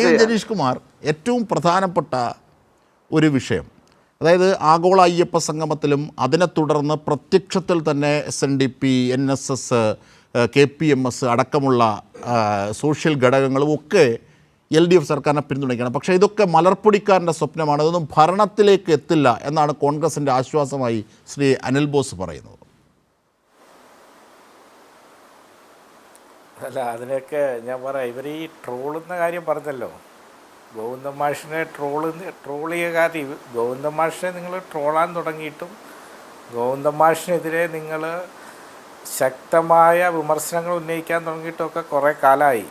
A Janeesh Kumar ഏറ്റവും പ്രധാനപ്പെട്ട ഒരു വിഷയം? അതായത് ആഗോള അയ്യപ്പ സംഗമത്തിലും അതിനെ തുടർന്ന് പ്രത്യക്ഷത്തിൽ തന്നെ S N D P N S S K P M S അടക്കമുള്ള സോഷ്യൽ ഘടകങ്ങളും ഒക്കെ എൽ ഡി എഫ് സർക്കാരിനെ പിന്തുണയ്ക്കണം പക്ഷേ ഇതൊക്കെ മലർപ്പൊടിക്കാരന്റെ സ്വപ്നമാണ്. ഇതൊന്നും ഭരണത്തിലേക്ക് എത്തില്ല എന്നാണ് കോൺഗ്രസിന്റെ ആശ്വാസമായി ശ്രീ അനിൽ ബോസ് പറയുന്നത്. അല്ല അതിനൊക്കെ ഞാൻ പറയാം ഇവർ ഈ ട്രോളുന്ന കാര്യം പറഞ്ഞല്ലോ. ഗോവിന്ദ മാഷിനെ ട്രോൾ ട്രോൾ ചെയ്യുക കാര്യം ഗോവിന്ദ മാഷിനെ നിങ്ങൾ ട്രോളാൻ തുടങ്ങിയിട്ടും ഗോവിന്ദ മാഷിനെതിരെ നിങ്ങൾ ശക്തമായ വിമർശനങ്ങൾ ഉന്നയിക്കാൻ തുടങ്ങിയിട്ടൊക്കെ കുറേ കാലമായി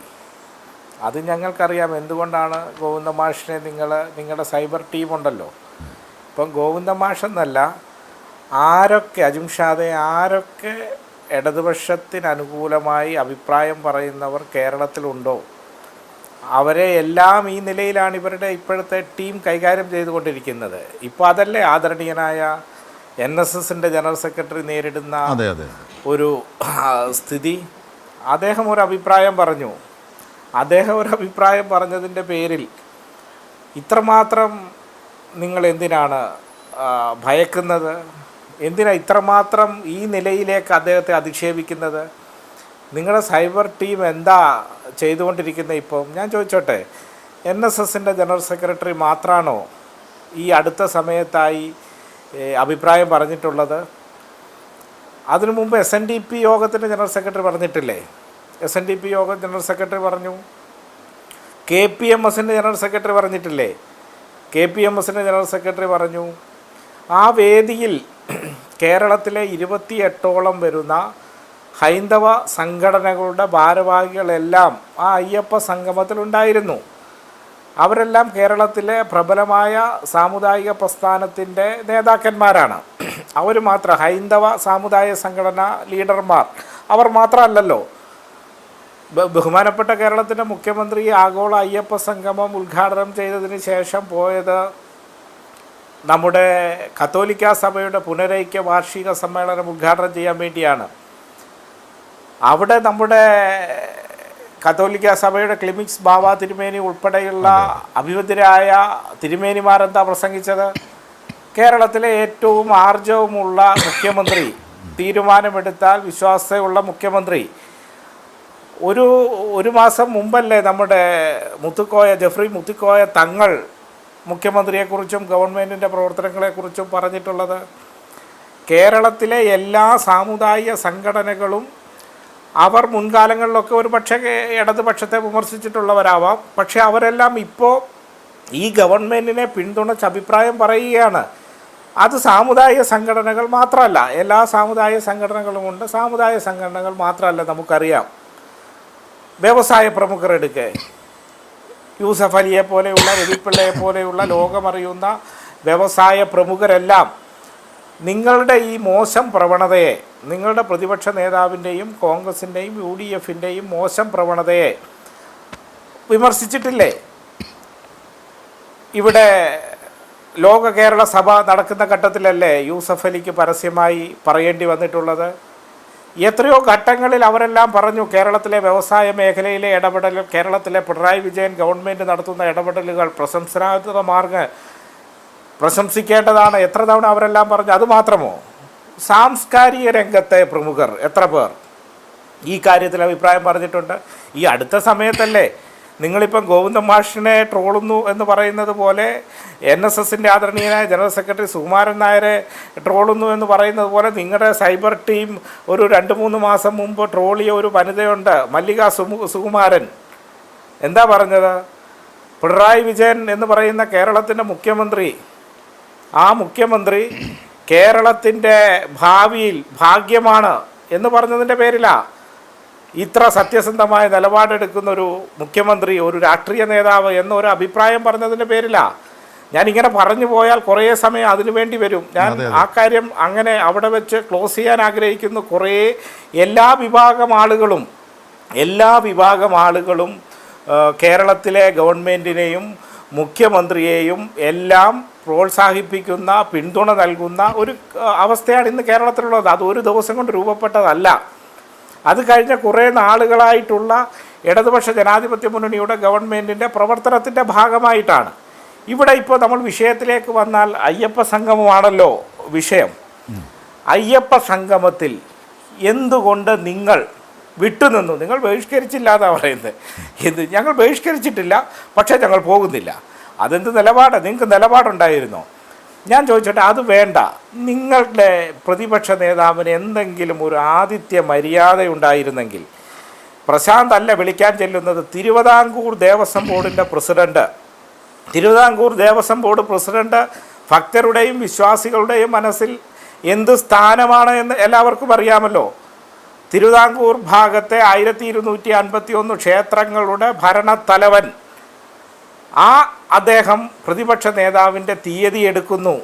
അത് ഞങ്ങൾക്കറിയാം എന്തുകൊണ്ടാണ് ഗോവിന്ദ മാഷിനെ നിങ്ങൾ നിങ്ങളുടെ സൈബർ ടീമുണ്ടല്ലോ ഇപ്പം ഗോവിന്ദ മാഷെന്നല്ല ആരൊക്കെ അജിംഷാദെ ആരൊക്കെ ഇടതുപക്ഷത്തിന് അനുകൂലമായി അഭിപ്രായം പറയുന്നവർ കേരളത്തിലുണ്ടോ? അവരെ എല്ലാം ഈ നിലയിലാണ് ഇവരുടെ ഇപ്പോഴത്തെ ടീം കൈകാര്യം ചെയ്തുകൊണ്ടിരിക്കുന്നത്. ഇപ്പോൾ അതല്ലേ ആദരണീയനായ എൻ എസ് എസിന്റെ ജനറൽ സെക്രട്ടറി നേരിടുന്ന ഒരു സ്ഥിതി. അദ്ദേഹം ഒരു അഭിപ്രായം പറഞ്ഞു. അദ്ദേഹം ഒരു അഭിപ്രായം പറഞ്ഞതിന്റെ പേരിൽ ഇത്രമാത്രം നിങ്ങൾ എന്തിനാണ് ഭയക്കുന്നത്? എന്തിനാ ഇത്രമാത്രം ഈ നിലയിലേക്ക് അദ്ദേഹത്തെ അധിക്ഷേപിക്കുന്നത്? നിങ്ങളുടെ സൈബർ ടീം എന്താ ചെയ്തുകൊണ്ടിരിക്കുന്നത് ഇപ്പം? ഞാൻ ചോദിച്ചോട്ടെ എൻ എസ് എസിന്റെ ജനറൽ സെക്രട്ടറി മാത്രമാണോ ഈ അടുത്ത സമയത്തായി അഭിപ്രായം പറഞ്ഞിട്ടുള്ളത്? അതിനു മുമ്പ് എസ് എൻ ഡി പി യോഗത്തിന്റെ ജനറൽ സെക്രട്ടറി പറഞ്ഞിട്ടില്ലേ? എസ് എൻ ഡി പി യോഗം ജനറൽ സെക്രട്ടറി പറഞ്ഞു. കെ പി എം എസിന്റെ ജനറൽ സെക്രട്ടറി പറഞ്ഞിട്ടില്ലേ? കെ പി എം എസിന്റെ ജനറൽ സെക്രട്ടറി പറഞ്ഞു. ആ വേദിയിൽ കേരളത്തിലെ ഇരുപത്തിയെട്ടോളം വരുന്ന ഹൈന്ദവ സംഘടനകളുടെ ഭാരവാഹികളെല്ലാം ആ അയ്യപ്പ സംഗമത്തിലുണ്ടായിരുന്നു അവരെല്ലാം കേരളത്തിലെ പ്രബലമായ സാമുദായിക പ്രസ്ഥാനത്തിന്റെ നേതാക്കന്മാരാണ്. അവർ മാത്രം ഹൈന്ദവ സാമുദായിക സംഘടന ലീഡർമാർ. അവർ മാത്രമല്ലല്ലോ ബഹുമാനപ്പെട്ട കേരളത്തിന്റെ മുഖ്യമന്ത്രി ആഗോള അയ്യപ്പ സംഗമം ഉദ്ഘാടനം ചെയ്തതിന് ശേഷം പോയത് നമ്മുടെ കത്തോലിക്ക സഭയുടെ പുനരൈക്യ വാർഷിക സമ്മേളനം ഉദ്ഘാടനം ചെയ്യാൻ വേണ്ടിയാണ്. അവിടെ നമ്മുടെ കത്തോലിക്ക സഭയുടെ ക്ലിമിക്സ് ബാബ തിരുമേനി ഉൾപ്പെടെയുള്ള അഭിവൃദ്ധരായ തിരുമേനിമാർ എന്താ പ്രസംഗിച്ചത്? കേരളത്തിലെ ഏറ്റവും ആർജവുമുള്ള മുഖ്യമന്ത്രി തീരുമാനമെടുത്താൽ വിശ്വാസമുള്ള മുഖ്യമന്ത്രി. ഒരു ഒരു മാസം മുമ്പല്ലേ നമ്മുടെ മുത്തുക്കോയ ജെഫ്രി മുത്തുക്കോയ തങ്ങൾ മുഖ്യമന്ത്രിയെക്കുറിച്ചും ഗവൺമെന്റിന്റെ പ്രവർത്തനങ്ങളെക്കുറിച്ചും പറഞ്ഞിട്ടുള്ളത് കേരളത്തിലെ എല്ലാ സാമുദായിക സംഘടനകളും അവർ മുൻകാലങ്ങളിലൊക്കെ ഒരു പക്ഷേ ഇടതുപക്ഷത്തെ വിമർശിച്ചിട്ടുള്ളവരാവാം. പക്ഷെ അവരെല്ലാം ഇപ്പോൾ ഈ ഗവൺമെന്റിനെ പിന്തുണച്ച് അഭിപ്രായം പറയുകയാണ്. അത് സാമുദായിക സംഘടനകൾ മാത്രമല്ല എല്ലാ സാമുദായിക സംഘടനകളുമുണ്ട്. സാമുദായിക സംഘടനകൾ മാത്രമല്ല നമുക്കറിയാം. വ്യവസായ പ്രമുഖർ എടുക്കുക യൂസഫ് അലിയെ പോലെയുള്ള രവിപ്പിള്ളയെ പോലെയുള്ള ലോകമറിയുന്ന വ്യവസായ പ്രമുഖരെല്ലാം നിങ്ങളുടെ ഈ മോശം പ്രവണതയെ നിങ്ങളുടെ പ്രതിപക്ഷ നേതാവിന്റെയും കോൺഗ്രസിന്റെയും യു ഡി എഫിന്റെയും മോശം പ്രവണതയെ വിമർശിച്ചിട്ടില്ലേ? ഇവിടെ ലോക കേരള സഭ നടക്കുന്ന ഘട്ടത്തിലല്ലേ യൂസഫ് അലിക്ക് പരസ്യമായി പറയേണ്ടി വന്നിട്ടുള്ളത്? എത്രയോ ഘട്ടങ്ങളിൽ അവരെല്ലാം പറഞ്ഞു കേരളത്തിലെ വ്യവസായ മേഖലയിലെ ഇടപെടൽ കേരളത്തിലെ പിണറായി വിജയൻ ഗവൺമെന്റ് നടത്തുന്ന ഇടപെടലുകൾ പ്രശംസനാർഹ പ്രശംസിക്കേണ്ടതാണ്. എത്ര തവണ അവരെല്ലാം പറഞ്ഞു അതുമാത്രമോ സാംസ്കാരിക രംഗത്തെ പ്രമുഖർ എത്ര പേർ? ഈ കാര്യത്തിൽ അഭിപ്രായം പറഞ്ഞിട്ടുണ്ട്. ഈ അടുത്ത സമയത്തല്ലേ നിങ്ങളിപ്പം ഗോവിന്ദൻ മാഷിനെ ട്രോളുന്നു എന്ന് പറയുന്നത് പോലെ എൻ എസ് എസിന്റെ ആദരണീയനായ ജനറൽ സെക്രട്ടറി സുകുമാരൻ നായരെ ട്രോളുന്നു എന്ന് പറയുന്നത് പോലെ നിങ്ങളുടെ സൈബർ ടീം ഒരു രണ്ട് മൂന്ന് മാസം മുമ്പ് ട്രോളിയ ഒരു വനിതയുണ്ട് മല്ലിക സുകുമാരൻ. എന്താ പറഞ്ഞത്? പിണറായി വിജയൻ എന്ന് പറയുന്ന കേരളത്തിന്റെ മുഖ്യമന്ത്രി ആ മുഖ്യമന്ത്രി കേരളത്തിന്റെ ഭാവിയിൽ ഭാഗ്യമാണ് എന്ന് പറഞ്ഞതിന്റെ പേരിലാ ഇത്ര സത്യസന്ധമായ നിലപാടെടുക്കുന്ന ഒരു മുഖ്യമന്ത്രി ഒരു രാഷ്ട്രീയ നേതാവ് എന്നൊരു അഭിപ്രായം പറഞ്ഞതിന്റെ പേരിലാണ് ഞാൻ ഇങ്ങനെ പറഞ്ഞു പോയാൽ കുറേ സമയം അതിനു വേണ്ടി വരും. ഞാൻ ആ കാര്യം അങ്ങനെ അവിടെ വെച്ച് ക്ലോസ് ചെയ്യാൻ ആഗ്രഹിക്കുന്നു. കുറേ എല്ലാ വിഭാഗം ആളുകളും എല്ലാ വിഭാഗം ആളുകളും കേരളത്തിലെ ഗവൺമെന്റിനെയും മുഖ്യമന്ത്രിയെയും എല്ലാം പ്രോത്സാഹിപ്പിക്കുന്ന പിന്തുണ നൽകുന്ന ഒരു അവസ്ഥയാണ് ഇന്ന് കേരളത്തിലുള്ളത്. അത് ഒരു ദിവസം കൊണ്ട് രൂപപ്പെട്ടതല്ല. അത് കഴിഞ്ഞ കുറേ നാളുകളായിട്ടുള്ള ഇടതുപക്ഷ ജനാധിപത്യ മുന്നണിയുടെ ഗവൺമെന്റിന്റെ പ്രവർത്തനത്തിന്റെ ഭാഗമായിട്ടാണ്. ഇവിടെ ഇപ്പോൾ നമ്മൾ വിഷയത്തിലേക്ക് വന്നാൽ അയ്യപ്പ സംഗമമാണല്ലോ വിഷയം. അയ്യപ്പ സംഗമത്തിൽ എന്തുകൊണ്ട് നിങ്ങൾ വിട്ടുനിന്നു? നിങ്ങൾ ബഹിഷ്കരിച്ചില്ല എന്നാ പറയുന്നത്. ഇത് ഞങ്ങൾ ബഹിഷ്കരിച്ചിട്ടില്ല പക്ഷേ ഞങ്ങൾ പോകുന്നില്ല. അതെന്ത് നിലപാട്? നിങ്ങൾക്ക് നിലപാടുണ്ടായിരുന്നോ? ഞാൻ ചോദിച്ചോട്ടെ അത് വേണ്ട. നിങ്ങളുടെ പ്രതിപക്ഷ നേതാവിന് എന്തെങ്കിലും ഒരു ആദിത്യ മര്യാദ ഉണ്ടായിരുന്നെങ്കിൽ പ്രശാന്ത് അല്ല വിളിക്കാൻ ചെല്ലുന്നത് തിരുവിതാംകൂർ ദേവസ്വം ബോർഡിന്റെ president. Thiruvithamkoor Devaswom board president ഭക്തരുടെയും വിശ്വാസികളുടെയും മനസ്സിൽ എന്ത് സ്ഥാനമാണ് എന്ന് എല്ലാവർക്കും അറിയാമല്ലോ. തിരുവിതാംകൂർ ഭാഗത്തെ ആയിരത്തി ഇരുന്നൂറ്റി അൻപത്തി ഒന്ന് ക്ഷേത്രങ്ങളുടെ ഭരണത്തലവൻ ആ അദ്ദേഹം പ്രതിപക്ഷ നേതാവിന്റെ തീയതി എടുക്കുന്നു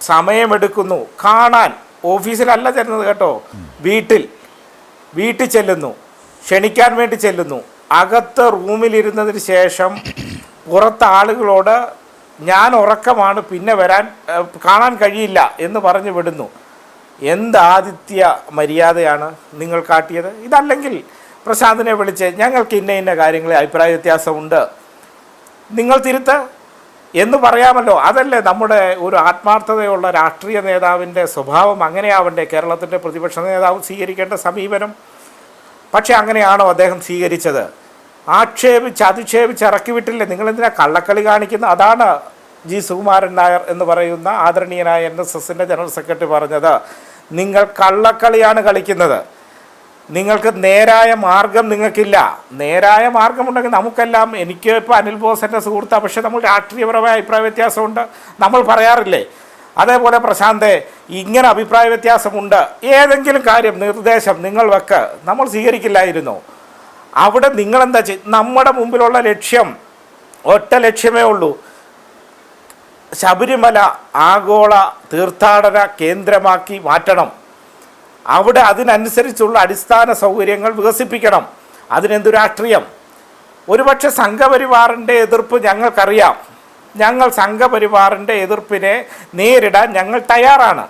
സമയമെടുക്കുന്നു. കാണാൻ ഓഫീസിലല്ല ചെല്ലുന്നത് കേട്ടോ. വീട്ടിൽ വീട്ടിൽ ചെല്ലുന്നു ക്ഷണിക്കാൻ വേണ്ടി ചെല്ലുന്നു. അകത്ത് റൂമിലിരുന്നതിന് ശേഷം പുറത്ത് ആളുകളോട് ഞാൻ ഉറക്കമാണ് പിന്നെ വരാൻ കാണാൻ കഴിയില്ല എന്ന് പറഞ്ഞു വിടുന്നു. എന്ത് ആതിഥ്യ മര്യാദയാണ് നിങ്ങൾ കാട്ടിയത്? ഇതല്ലെങ്കിൽ പ്രശാന്തിനെ വിളിച്ച് ഞങ്ങൾക്ക് ഇന്ന ഇന്ന കാര്യങ്ങളിൽ അഭിപ്രായ വ്യത്യാസമുണ്ട്. നിങ്ങൾ തിരുത്ത് എന്ന് പറയാമല്ലോ. അതല്ലേ നമ്മുടെ ഒരു ആത്മാർത്ഥതയുള്ള രാഷ്ട്രീയ നേതാവിന്റെ സ്വഭാവം അങ്ങനെയാവണ്ടേ? കേരളത്തിന്റെ പ്രതിപക്ഷ നേതാവ് സ്വീകരിക്കേണ്ട സമീപനം. പക്ഷേ അങ്ങനെയാണോ അദ്ദേഹം സ്വീകരിച്ചത്? ആക്ഷേപിച്ച് അധിക്ഷേപിച്ച് ഇറക്കി വിട്ടില്ലേ? നിങ്ങളെന്തിനാ കള്ളക്കളി കാണിക്കുന്നത് അതാണ് ജി. സുകുമാരൻ നായർ എന്ന് പറയുന്ന ആദരണീയനായ എൻ. എസ്. എസിന്റെ ജനറൽ സെക്രട്ടറി പറഞ്ഞത്. നിങ്ങൾ കള്ളക്കളിയാണ് കളിക്കുന്നത്. നിങ്ങൾക്ക് നേരായ മാർഗം നിങ്ങൾക്കില്ല. നേരായ മാർഗമുണ്ടെങ്കിൽ നമുക്കെല്ലാം എനിക്ക് ഇപ്പോൾ അനിൽ ബോസിന്റെ സുഹൃത്താണ് പക്ഷേ നമ്മൾ രാഷ്ട്രീയപരമായ അഭിപ്രായ വ്യത്യാസമുണ്ട്. നമ്മൾ പറയാറില്ലേ? അതേപോലെ പ്രശാന്തെ ഇങ്ങനെ അഭിപ്രായ വ്യത്യാസമുണ്ട്. ഏതെങ്കിലും കാര്യം നിർദ്ദേശം നിങ്ങൾ വെക്ക്. നമ്മൾ സ്വീകരിക്കില്ലായിരുന്നു. അവിടെ നിങ്ങളെന്താ ചെയ് നമ്മുടെ മുമ്പിലുള്ള ലക്ഷ്യം ഒറ്റ ലക്ഷ്യമേ ഉള്ളൂ. ശബരിമല ആഗോള തീർത്ഥാടന കേന്ദ്രമാക്കി മാറ്റണം. അവിടെ അതിനനുസരിച്ചുള്ള അടിസ്ഥാന സൗകര്യങ്ങൾ വികസിപ്പിക്കണം. അതിനെന്തു രാഷ്ട്രീയം? ഒരുപക്ഷെ സംഘപരിവാറിന്റെ എതിർപ്പ് ഞങ്ങൾക്കറിയാം. ഞങ്ങൾ സംഘപരിവാറിന്റെ എതിർപ്പിനെ നേരിടാൻ ഞങ്ങൾ തയ്യാറാണ്.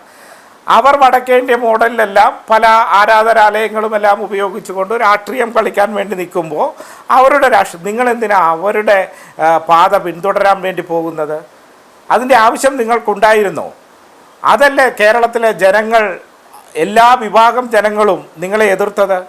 അവർ വടക്കേന്റെ മോഡലിലെല്ലാം പല ആരാധനാലയങ്ങളുമെല്ലാം ഉപയോഗിച്ചുകൊണ്ട് രാഷ്ട്രീയം കളിക്കാൻ വേണ്ടി നിൽക്കുമ്പോൾ അവരുടെ രാഷ്ട്രീയം നിങ്ങളെന്തിനാ അവരുടെ പാത പിന്തുടരാൻ വേണ്ടി പോകുന്നത്? അതിന്റെ ആവശ്യം നിങ്ങൾക്കുണ്ടായിരുന്നോ? അതല്ലേ കേരളത്തിലെ ജനങ്ങൾ എല്ലാ വിഭാഗം ജനങ്ങളും നിങ്ങളെ എതിർത്തത്?